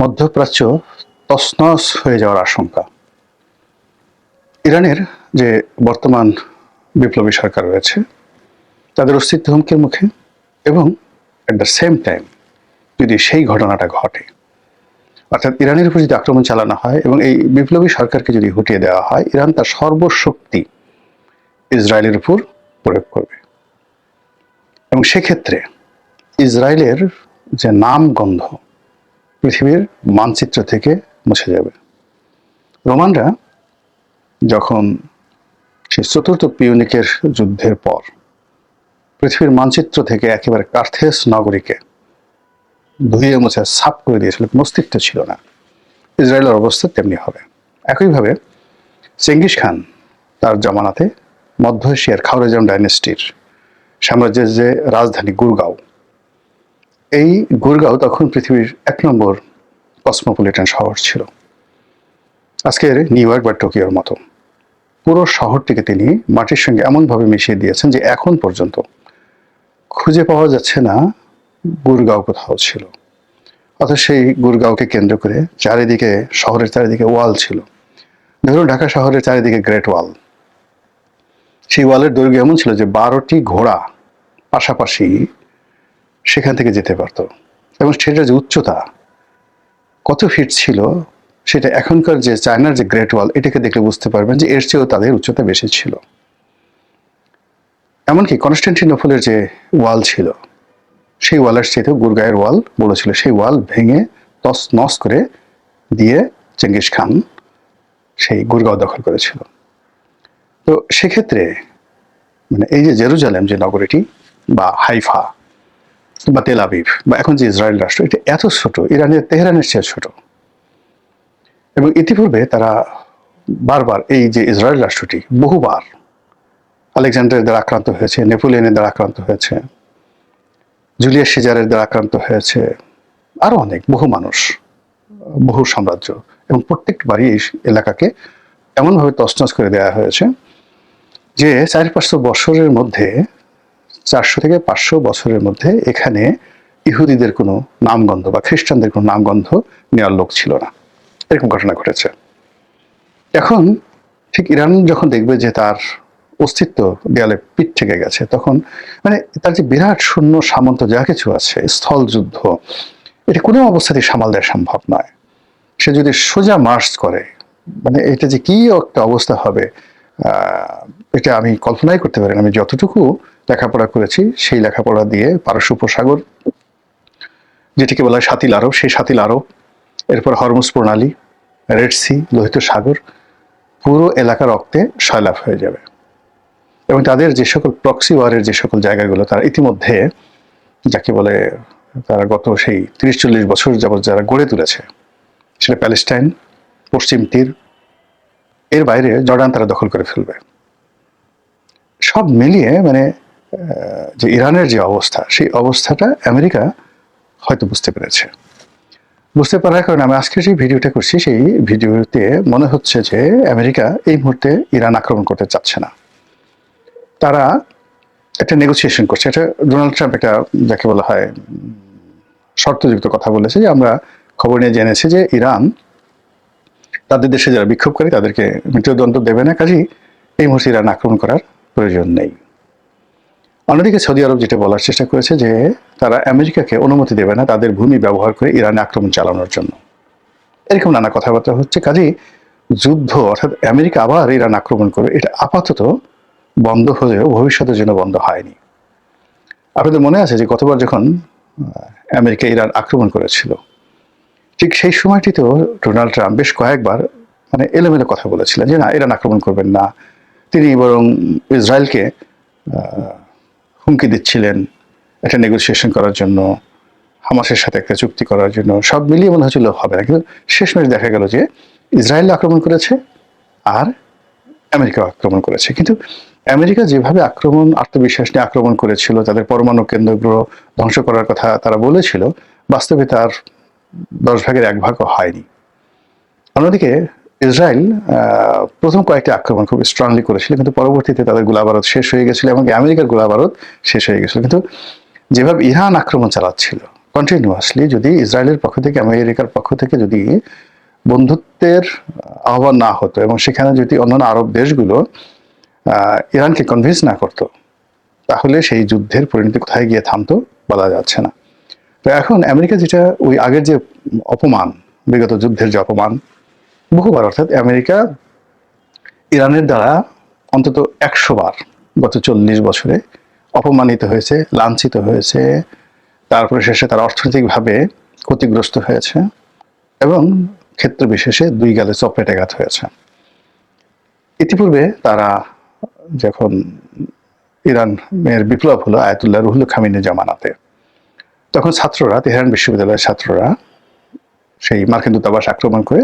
মধ্যপ্রাচ্য তসনস হয়ে যাওয়ার আশঙ্কা। ইরানের যে বর্তমান বিপ্লবী সরকার রয়েছে, তাদের অস্তিত্ব হুমকির মুখে এবং অ্যাট দ্য সেম টাইম যদি সেই ঘটনাটা ঘটে, অর্থাৎ ইরানের উপর যদি আক্রমণ চালানো হয় এবং এই বিপ্লবী সরকারকে যদি হটিয়ে দেওয়া হয়, ইরান তার সর্বশক্তি ইসরায়েলের উপর প্রয়োগ করবে। এবং সেক্ষেত্রে ইসরায়েলের যে নাম গন্ধ পৃথিবীর মানচিত্র থেকে মুছে যাবে। রোমানরা যখন সেই চতুর্থ পিউনিকের যুদ্ধের পর পৃথিবীর মানচিত্র থেকে একেবারে কার্থেস নগরীকে ধুয়ে মুছে, সাফ করে দিয়েছিল অস্তিত্ব ছিল না। ইসরায়েলের অবস্থা তেমনি হবে। একইভাবে চেঙ্গিস খান তার জমানাতে মধ্য এশিয়ার খাওরেজাম ডাইনেস্টির সাম্রাজ্যের যে রাজধানী গুরগাঁও এই গুরগাঁও তখন পৃথিবীর এক নম্বর কসমোপলিটন শহর ছিল। আজকের নিউ ইয়র্ক বা টোকিওর মতো। পুরো শহরটিকে তিনি মাটির সঙ্গে এমনভাবে মিশিয়ে দিয়েছেন যে এখন পর্যন্ত খুঁজে পাওয়া যাচ্ছে না গুরগাঁও কোথাও ছিল। অর্থাৎ সেই গুরগাঁওকে কেন্দ্র করে চারিদিকে, শহরের চারিদিকে ওয়াল ছিল। ধরুন ঢাকা শহরের চারিদিকে গ্রেট ওয়াল। সেই ওয়ালের দৈর্ঘ্য এমন ছিল যে বারোটি ঘোড়া পাশাপাশি সেখান থেকে যেতে পারতো। এবং সেটার যে উচ্চতা, কত ফিট ছিল, সেটা এখনকার যে চায়নার যে গ্রেট ওয়াল এটাকে দেখলে বুঝতে পারবেন যে এর চেয়েও তাদের উচ্চতা বেশি ছিল। এমনকি কনস্ট্যান্টিনোপলের যে ওয়াল ছিল, সেই ওয়ালের চেয়েতেও গুরগাঁয়ের ওয়াল বড় ছিল। সেই ওয়াল ভেঙে তস নস করে দিয়ে চেঙ্গিস খান সেই গুরগাঁও দখল করেছিল। তো সেক্ষেত্রে মানে এই যে জেরুজালেম যে নগরীটি বা হাইফা বা তেল আবিব, বা এখন যে ইসরায়েল রাষ্ট্র, এটা এত ছোট, ইরানের, তেহরানের চেয়ে ছোট। এবং ইতিপূর্বে তারা বারবার এই যে ইসরায়েল রাষ্ট্রটি বহুবার আলেকজান্ডারের দ্বারা আক্রান্ত হয়েছে, নেপোলিয়নের দ্বারা আক্রান্ত হয়েছে, জুলিয়াস সিজারের দ্বারা আক্রান্ত হয়েছে, আরও অনেক, বহু মানুষ, বহু সাম্রাজ্য। এবং প্রত্যেকবারই এই এলাকাকে এমনভাবে তছনছ করে দেওয়া হয়েছে যে চার পাঁচশো বছরের মধ্যে চারশো থেকে পাঁচশো বছরের মধ্যে এখানে ইহুদিদের কোনো নামগন্ধ বা খ্রিস্টানদের কোনো নামগন্ধ নেওয়ার লোক ছিল না। এরকম ঘটনা ঘটেছে। এখন ঠিক ইরান যখন দেখবে যে তার অস্তিত্ব দেয়ালে পিঠ থেকে গেছে, তখন মানে তার যে বিরাট শূন্য সামন্ত যা কিছু আছে, স্থল যুদ্ধ, এটা কোনো অবস্থাতেই সামাল দেওয়া সম্ভব নয়। সে যদি সোজা মার্চ করে মানে এটা যে কি একটা অবস্থা হবে এটা আমি কল্পনাই করতে পারি আমি যতটুকু লেখাপড়া করেছি, সেই লেখাপড়া দিয়ে পারস্য উপসাগর যেটিকে বলা হয় সাতিল আরব, সেই সাতিল আরব, এরপর হরমুজ প্রণালী, রেড সি, লোহিত সাগর, পুরো এলাকা রক্তে সয়লাভ হয়ে যাবে। এবং তাদের যে সকল প্রক্সি ওয়ারের যে সকল জায়গাগুলো, তারা ইতিমধ্যে যাকে বলে, তারা গত সেই তিরিশ চল্লিশ বছর যাবৎ যারা গড়ে তুলেছে, সেটা প্যালেস্টাইন, পশ্চিম তীর, এর বাইরে জর্ডান তারা দখল করে ফেলবে। সব মিলিয়ে মানে যে ইরানের যে অবস্থা, সেই অবস্থাটা আমেরিকা হয়তো বুঝতে পেরেছে। বুঝতে পারার কারণে আমি আজকে যে ভিডিওটা করছি, সেই ভিডিওতে মনে হচ্ছে যে আমেরিকা এই মুহূর্তে ইরান আক্রমণ করতে চাচ্ছে না। তারা একটা নেগোসিয়েশন করছে। এটা ডোনাল্ড ট্রাম্প একটা, যাকে বলা হয়, শর্তযুক্ত কথা বলেছে যে আমরা খবর নিয়ে জেনেছি যে ইরান তাদের দেশে যারা বিক্ষোভকারী, তাদেরকে মৃত্যুদণ্ড দেবে না। কাজেই এই মুহূর্তে ইরান আক্রমণ করার প্রয়োজন নেই। অন্যদিকে সৌদি আরব যেটা বলার চেষ্টা করেছে যে তারা আমেরিকাকে অনুমতি দেবে না তাদের ভূমি ব্যবহার করে ইরানে আক্রমণ চালানোর জন্য। এরকম নানা কথাবার্তা হচ্ছে। কাজেই যুদ্ধ, অর্থাৎ আমেরিকা আবার ইরান আক্রমণ করবে, এটা আপাতত বন্ধ হলেও ভবিষ্যতের জন্য বন্ধ হয়নি। আপনাদের মনে আছে যে গতবার যখন আমেরিকা ইরান আক্রমণ করেছিল, ঠিক সেই সময়টিতেও ডোনাল্ড ট্রাম্প বেশ কয়েকবার মানে এলোমেলো কথা বলেছিলেন যে না, ইরান আক্রমণ করবেন না। তিনি বরং ইসরায়েলকে হুমকি দিচ্ছিলেন একটা নেগোসিয়েশন করার জন্য, হামাসের সাথে একটা চুক্তি করার জন্য, সব মিলিয়ে মনে হচ্ছিল হবে না। কিন্তু শেষমেশ দেখা গেল যে ইসরায়েল আক্রমণ করেছে আর আমেরিকা আক্রমণ করেছে। কিন্তু আমেরিকা যেভাবে আক্রমণ, আত্মবিশ্বাস নিয়ে আক্রমণ করেছিল, তাদের পরমাণু কেন্দ্রগুলো ধ্বংস করার কথা তারা বলেছিল, বাস্তবে তার দশ ভাগের এক ভাগও হয়নি। অন্যদিকে ইসরায়েল প্রথম কয়েকটি আক্রমণ খুব স্ট্রংলি করেছিল, কিন্তু পরবর্তীতে তাদের গোলাবারত শেষ হয়ে গেছিল এবং আমেরিকার গোলাবারত শেষ হয়ে গেছিল। কিন্তু যেভাবে ইরান আক্রমণ চালাচ্ছিল কন্টিনিউয়াসলি যদি ইসরায়েলের পক্ষ থেকে, আমেরিকার পক্ষ থেকে যদি বন্ধুত্বের আহ্বান না হতো এবং সেখানে যদি অন্যান্য আরব দেশগুলো ইরানকে কনভিন্স না করতো, তাহলে সেই যুদ্ধের পরিণতি কোথায় গিয়ে থামতো বলা যাচ্ছে না। তো এখন আমেরিকা যেটা, ওই আগের যে অপমান, বিগত যুদ্ধের যে অপমান বহুবার, অর্থাৎ আমেরিকা, ইরানের দ্বারা অন্তত একশো বার গত চল্লিশ বছরে অপমানিত হয়েছে, লাঞ্ছিত হয়েছে, তারপরে শেষে তারা অর্থনৈতিকভাবে ক্ষতিগ্রস্ত হয়েছে এবং ক্ষেত্র বিশেষে দুই গালে চপেটাঘাত হয়েছে। ইতিপূর্বে তারা যখন ইরানের বিপ্লব হলো আয়াতুল্লাহ রুহুল খামিনের জামানাতে, তখন ছাত্ররা, তেহরান বিশ্ববিদ্যালয়ের ছাত্ররা সেই মার্কিন দূতাবাস আক্রমণ করে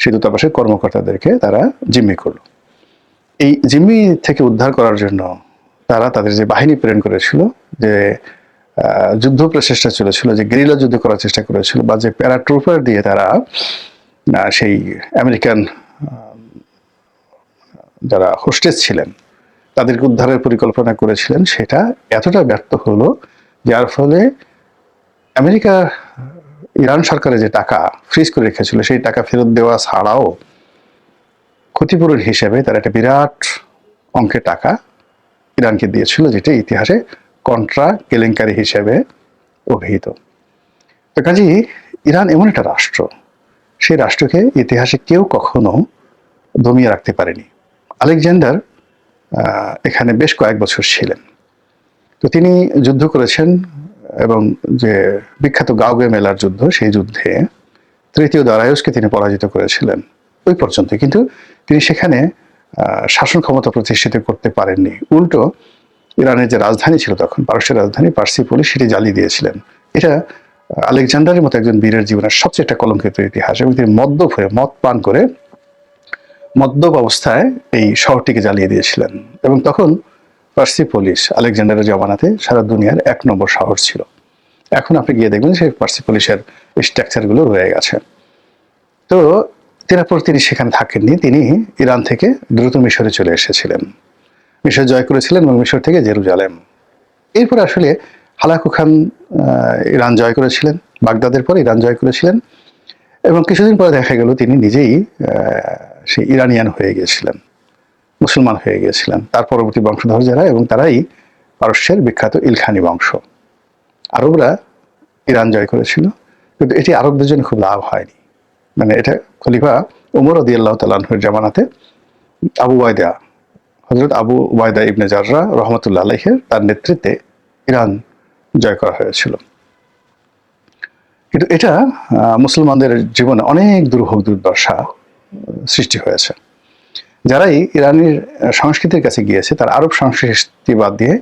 সেই দূতাবাসের কর্মকর্তাদেরকে তারা জিম্মি করল। এই জিম্মি থেকে উদ্ধার করার জন্য তারা তাদের যে বাহিনী প্রেরণ করেছিল, যে যুদ্ধ প্রচেষ্টা চলেছিল, যে গেরিলা যুদ্ধ করার চেষ্টা করেছিল বা যে প্যারাট্রুপার দিয়ে তারা সেই আমেরিকান যারা হোস্টেজ ছিলেন, তাদেরকে উদ্ধারের পরিকল্পনা করেছিলেন। সেটা এতটা ব্যর্থ হলো, যার ফলে আমেরিকা ইরান সরকারের যে টাকা ফ্রিজ করে রেখেছিল, সেই টাকা ফেরত দেওয়া ছাড়াও ক্ষতিপূরণ হিসেবে তারা একটা বিরাট অঙ্কের টাকা ইরানকে দিয়েছিল, যেটি ইতিহাসে কন্ট্রা কেলেঙ্কারি হিসেবে অভিহিত। তো কাজী, ইরান এমন একটা রাষ্ট্র, সেই রাষ্ট্রকে ইতিহাসে কেউ কখনো দমিয়ে রাখতে পারেনি। আলেকজান্ডার এখানে বেশ কয়েক বছর ছিলেন। তো তিনি যুদ্ধ করেছেন এবং যে বিখ্যাত গাউগে মেলার যুদ্ধ, সেই যুদ্ধে তৃতীয় দারায়ুসকে তিনি পরাজিত করেছিলেন। ওই পর্যন্ত। কিন্তু তিনি সেখানে শাসন ক্ষমতা প্রতিষ্ঠিত করতে পারেননি। উল্টো ইরানের যে রাজধানী ছিল তখন, পারস্যের রাজধানী, পার্সি পুলিশ সেটি জ্বালিয়ে দিয়েছিলেন। এটা আলেকজান্ডারের মতো একজন বীরের জীবনের সবচেয়ে একটা কলঙ্কিত ইতিহাস এবং তিনি মদ্যপ হয়ে, মদ পান করে মদ্যপ অবস্থায় এই শহরটিকে জ্বালিয়ে দিয়েছিলেন। এবং তখন পার্সি পুলিশ আলেকজান্ডারের জমানাতে সারা দুনিয়ার এক নম্বর শহর ছিল। এখন আপনি গিয়ে দেখবেন সেই পার্সি পুলিশের স্ট্রাকচারগুলো রয়ে গেছে। তো তারপর তিনি সেখানে থাকেননি, তিনি ইরান থেকে দ্রুত মিশরে চলে এসেছিলেন। মিশর জয় করেছিলেন এবং মিশর থেকে জেরুজালেম। এরপর আসলে হালাকু খান ইরান জয় করেছিলেন, বাগদাদের পর ইরান জয় করেছিলেন এবং কিছুদিন পরে দেখা গেল তিনি নিজেই সেই ইরানিয়ান হয়ে গিয়েছিলেন। মুসলমান হয়ে গিয়েছিলেন। তার পরবর্তী বংশধর যারা এবং তারাই পারস্যের বিখ্যাত ইলখানি বংশ। আরবরা ইরান জয় করেছিল, কিন্তু এটি আরবদের জন্য খুব লাভ হয়নি। মানে এটা খলিফা উমর রদি আল্লাহ তালাহের জামানাতে আবু ওয়াইদা হজরত আবু ওয়াইদা ইবনে জাররা রহমতুল্লাহ আলহের তার নেতৃত্বে ইরান জয় করা হয়েছিল। কিন্তু এটা মুসলমানদের জীবনে অনেক দুর্ভোগ দুর্দশা সৃষ্টি হয়েছে। যারাই ইরানের সংস্কৃতির কাছে গিয়েছে, তার আরব সংস্কৃতি বাদ দিয়ে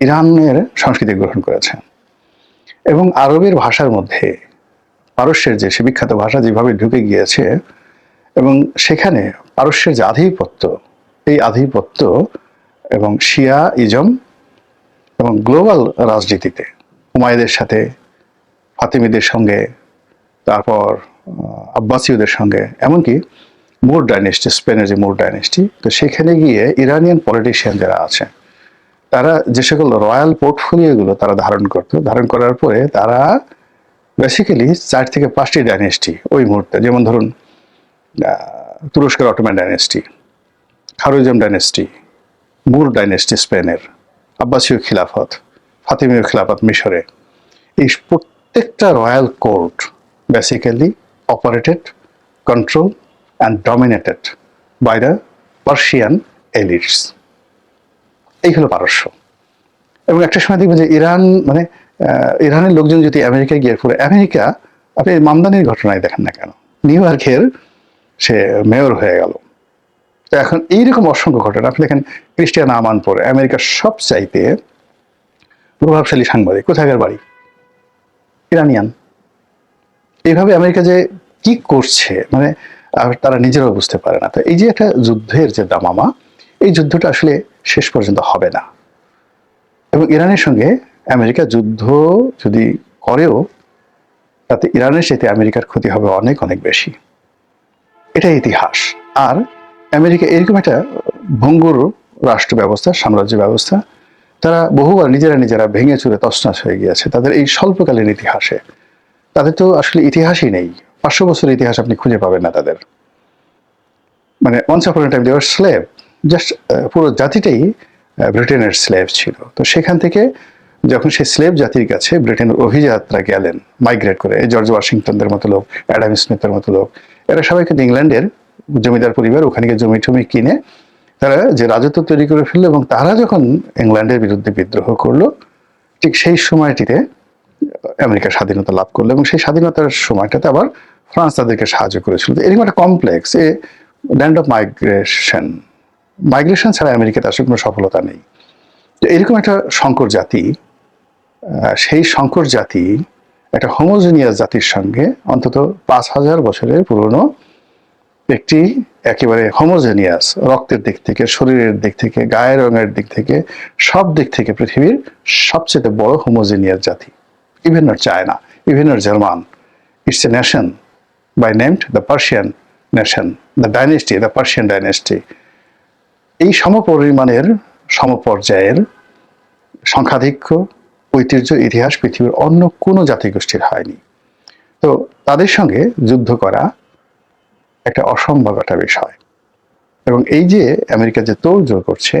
ইরানের সংস্কৃতি গ্রহণ করেছে। এবং আরবের ভাষার মধ্যে, পারস্যের যে, সে বিখ্যাত ভাষা যেভাবে ঢুকে গিয়েছে, এবং সেখানে পারস্যের যে আধিপত্য, এই আধিপত্য এবং শিয়া ইজম এবং গ্লোবাল রাজনীতিতে হুমায়ুদের সাথে, ফাতিমিদের সঙ্গে, তারপর আব্বাসীয়দের সঙ্গে, এমনকি মোর ডাইনেস্টি স্পেনের যে মোর ডাইনেস্টি তো সেখানে গিয়ে ইরানিয়ান পলিটিশিয়ান যারা আছে তারা যে সকল রয়্যাল পোর্টফোলিওগুলো তারা ধারণ করতো, ধারণ করার পরে তারা বেসিক্যালি চার থেকে পাঁচটি ডাইনেস্টি ওই মুহূর্তে, যেমন ধরুন তুরস্কের Ottoman dynasty Khwarazm dynasty Moor dynasty স্পেনের আব্বাসীয় খিলাফত, ফাতিমীয় খিলাফত, মিশরে, এই প্রত্যেকটা royal court basically operated control and dominated by the Persian elites এই হলো পারস্য। এবং একটা সময় দেখবেন যে ইরান মানে ইরানের লোকজন যদি আমেরিকায় গিয়ে পড়ে আমেরিকা, আপনি মামদানির ঘটনায় দেখেন না কেন? নিউ ইয়র্কের সে মেয়র হয়ে গেল। তো এখন এইরকম অসংখ্য ঘটনা, আপনি দেখেন ক্রিস্টিয়ান আমানপুর আমেরিকার সবচাইতে প্রভাবশালী সাংবাদিক, কোথাকার বাড়ি? ইরানিয়ান। এইভাবে আমেরিকা যে কি করছে মানে তারা নিজেরাও বুঝতে পারে না। তো এই যে একটা যুদ্ধের যে দামামা, এই যুদ্ধটা আসলে শেষ পর্যন্ত হবে না। এবং ইরানের সঙ্গে আমেরিকা যুদ্ধ যদি করেও, তাতে ইরানের সাথে আমেরিকার ক্ষতি হবে অনেক অনেক বেশি। এটা ইতিহাস। আর আমেরিকা এরকম একটা ভঙ্গুর রাষ্ট্র ব্যবস্থা, সাম্রাজ্য ব্যবস্থা, তারা বহুবার নিজেরা নিজেরা ভেঙে চুরে তছনছ হয়ে গিয়েছে। তাদের এই স্বল্পকালীন ইতিহাসে। তাদের তো আসলে ইতিহাসই নেই। পাঁচশো বছর ইতিহাস আপনি খুঁজে পাবেন না তাদের। মানে অনস আপন টাইম দেওয়ার স্লেভ জাস্ট পুরো জাতিটাই ব্রিটেনের স্লেভ ছিল। তো সেখান থেকে যখন সেই স্লেভ জাতির কাছে ব্রিটেনের অভিযাত্রা গেলেন মাইগ্রেট করে জর্জ ওয়াশিংটনদের মতো লোক অ্যাডাম স্মিথের মতো লোক, এরা সবাই কিন্তু ইংল্যান্ডের জমিদার পরিবার, ওখানে গিয়ে জমি টমি কিনে, তারা যে রাজত্ব তৈরি করে ফেলল এবং তারা যখন ইংল্যান্ডের বিরুদ্ধে বিদ্রোহ করল, ঠিক সেই সময়টিতে আমেরিকা স্বাধীনতা লাভ করল এবং সেই স্বাধীনতার সময়টাতে আবার ফ্রান্স তাদেরকে সাহায্য করেছিল। এরকম একটা complex a land of migration migration ছাড়া আমেরিকাতে আসলে কোনো সফলতা নেই। তো এরকম একটা সংকর জাতি সেই সংকর জাতি একটা হোমোজেনিয়াস জাতির সঙ্গে অন্তত পাঁচ হাজার বছরের পুরনো একটি একেবারে হোমোজেনিয়াস রক্তের দিক থেকে, শরীরের দিক থেকে, গায়ের রঙের দিক থেকে, সব দিক থেকে পৃথিবীর সবচেয়ে বড় হোমোজেনিয়াস জাতি। Even China even German it's a nation by named the Persian nation the dynasty the Persian dynasty এই সমপরিমাণের সমপর্যায়ের সংখ্যাধিক্য, ঐতিহ্য, ইতিহাস পৃথিবীর অন্য কোনো জাতিগোষ্ঠীর হয়নি। তো তাদের সঙ্গে যুদ্ধ করা একটা অসম্ভব একটা বিষয়। এবং এই যে আমেরিকা যে তোড়জোড় করছে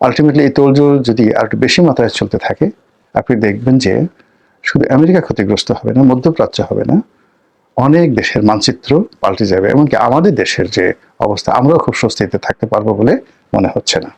আলটিমেটলি এই তোড়জোড় যদি আর একটু বেশি মাত্রায় চলতে থাকে, আপনি দেখবেন যে শুধু আমেরিকা ক্ষতিগ্রস্ত হবে না, মধ্যপ্রাচ্য হবে না অনেক দেশের মানচিত্র পাল্টে যাবে, এমনকি আমাদের দেশের যে অবস্থা, আমরাও খুব স্বস্তিতে থাকতে পারব বলে মনে হচ্ছে না।